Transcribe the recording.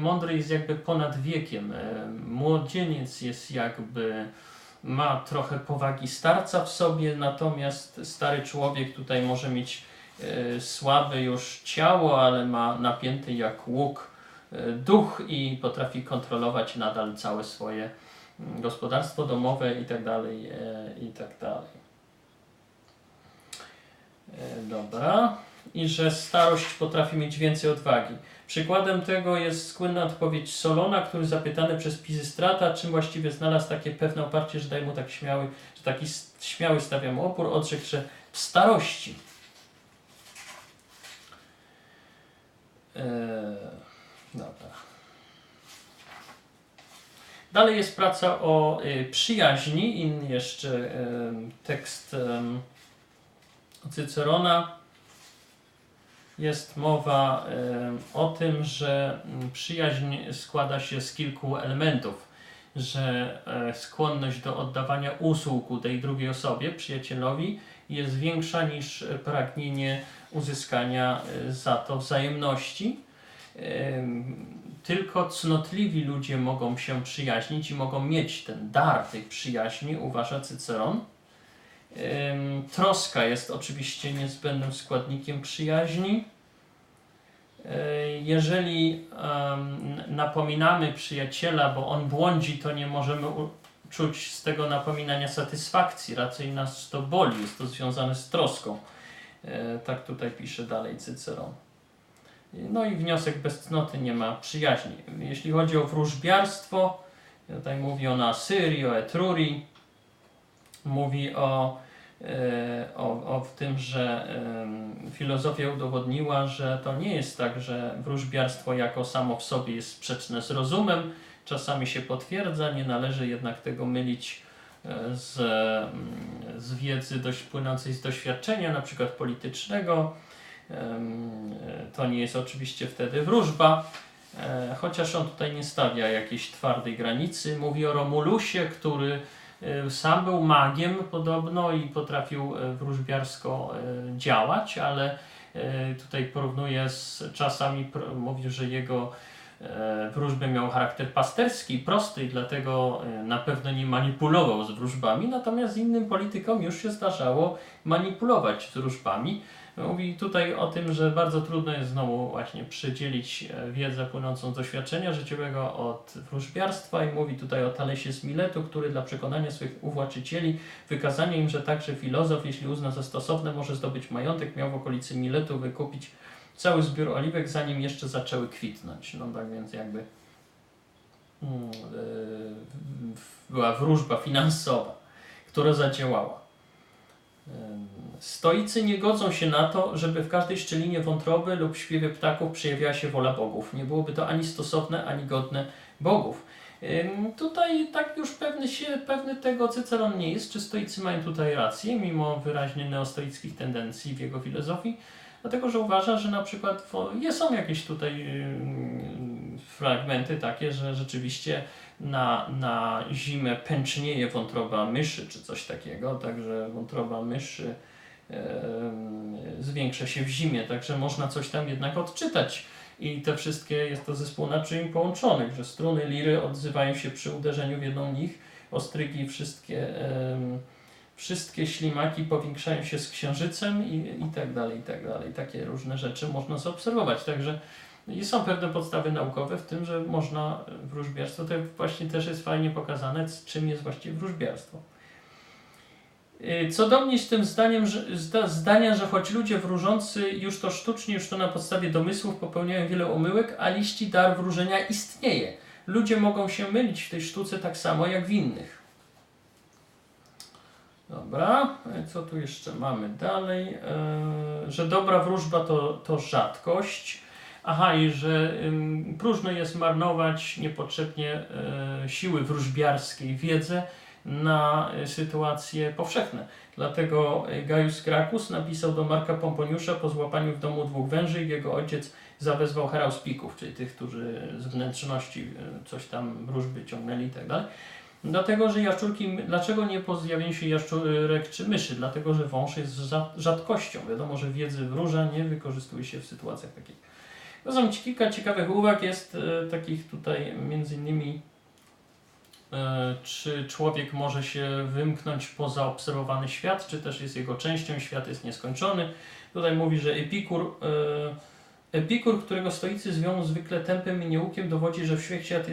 Mądry jest jakby ponad wiekiem. E, Młodzieniec jest jakby ma trochę powagi starca w sobie, natomiast stary człowiek tutaj może mieć e, słabe już ciało, ale ma napięty jak łuk e, duch i potrafi kontrolować nadal całe swoje mm, gospodarstwo domowe i tak dalej, e, i tak Dobra. I że starość potrafi mieć więcej odwagi. Przykładem tego jest słynna odpowiedź Solona, który zapytany przez Pizystrata, czym właściwie znalazł takie pewne oparcie, że daje mu tak śmiały, że taki śmiały stawia mu opór, odrzekł, że w starości. Eee, dobra. Dalej jest praca o y, przyjaźni, inny jeszcze em, tekst em, Cycerona jest mowa o tym, że mm, przyjaźń składa się z kilku elementów, że e, skłonność do oddawania usług tej drugiej osobie, przyjacielowi, jest większa niż pragnienie uzyskania e, za to wzajemności. Em, Tylko cnotliwi ludzie mogą się przyjaźnić i mogą mieć ten dar tej przyjaźni, uważa Cyceron. Troska jest oczywiście niezbędnym składnikiem przyjaźni. Yy, Jeżeli napominamy przyjaciela, bo on błądzi, to nie możemy czuć z tego napominania satysfakcji, raczej nas to boli, jest to związane z troską. Yy, Tak tutaj pisze dalej Cyceron. No i wniosek bez cnoty nie ma przyjaźni. Jeśli chodzi o wróżbiarstwo, tutaj mówi on o Asyrii, o Etrurii, mówi o, e, o, o tym, że filozofia udowodniła, że to nie jest tak, że wróżbiarstwo jako samo w sobie jest sprzeczne z rozumem, czasami się potwierdza, nie należy jednak tego mylić e, z, mm, z wiedzy dość płynącej z doświadczenia, na przykład politycznego. To nie jest oczywiście wtedy wróżba, e, chociaż on tutaj nie stawia jakiejś twardej granicy. Mówi o Romulusie, który sam był magiem podobno i potrafił e, wróżbiarsko e, działać, ale e, tutaj porównuje z czasami, pro- mówi, że jego e, wróżby miał charakter pasterski, prosty i dlatego e, na pewno nie manipulował z wróżbami, natomiast innym politykom już się zdarzało manipulować z wróżbami. Mówi tutaj o tym, że bardzo trudno jest znowu właśnie przydzielić e, wiedzę płynącą z doświadczenia życiowego od wróżbiarstwa i mówi tutaj o Talesie z Miletu, który dla przekonania swoich uwłaczycieli, wykazania im, że także filozof, jeśli uzna za stosowne, może zdobyć majątek, miał w okolicy Miletu wykupić cały zbiór oliwek, zanim jeszcze zaczęły kwitnąć. No tak więc jakby mm, e, była wróżba finansowa, która zadziałała. Em, Stoicy nie godzą się na to, żeby w każdej szczelinie wątroby lub śpiewie ptaków przejawiała się wola bogów. Nie byłoby to ani stosowne, ani godne bogów. Ym, Tutaj tak już pewny, się, pewny tego Cyceron nie jest, czy stoicy mają tutaj rację, mimo wyraźnie neostoickich tendencji w jego filozofii, dlatego że uważa, że na przykład są jakieś tutaj ym, fragmenty takie, że rzeczywiście na, na zimę pęcznieje wątroba myszy, czy coś takiego, także wątroba myszy zwiększa się w zimie, także można coś tam jednak odczytać. I te wszystkie, jest to zespół naczyń połączonych, że struny liry odzywają się przy uderzeniu w jedną nich, ostrygi, wszystkie, wszystkie ślimaki powiększają się z księżycem i, i tak dalej, i tak dalej. Takie różne rzeczy można zaobserwować. Także i są pewne podstawy naukowe w tym, że można wróżbiarstwo, to właśnie też jest fajnie pokazane, czym jest właściwie wróżbiarstwo. Y, Co do mnie z tym zdaniem, że, zda, zdania, że choć ludzie wróżący już to sztucznie, już to na podstawie domysłów popełniają wiele omyłek, a liści dar wróżenia istnieje. Ludzie mogą się mylić w tej sztuce tak samo jak w innych. Dobra, e, co tu jeszcze mamy dalej? E, że dobra wróżba to, to rzadkość. Aha, i że ym, próżno jest marnować niepotrzebnie e, siły wróżbiarskiej, wiedzę na sytuacje powszechne. Dlatego Gaius Gracchus napisał do Marka Pomponiusza po złapaniu w domu dwóch węży i jego ojciec zawezwał herauspików, czyli tych, którzy z wnętrzności coś tam wróżby ciągnęli i tak. Dlatego, że jaszczurki, dlaczego nie po zjawieniu się jaszczurek czy myszy? Dlatego, że wąż jest rza- rzadkością. Wiadomo, że wiedzy wróża nie wykorzystuje się w sytuacjach takich To są kilka ciekawych uwag, jest e, takich tutaj między innymi e, czy człowiek może się wymknąć poza obserwowany świat, czy też jest jego częścią, świat jest nieskończony. Tutaj mówi, że Epikur, e, Epikur, którego stoicy zwią zwykle tępym i nieukiem, dowodzi, że wszechświat jest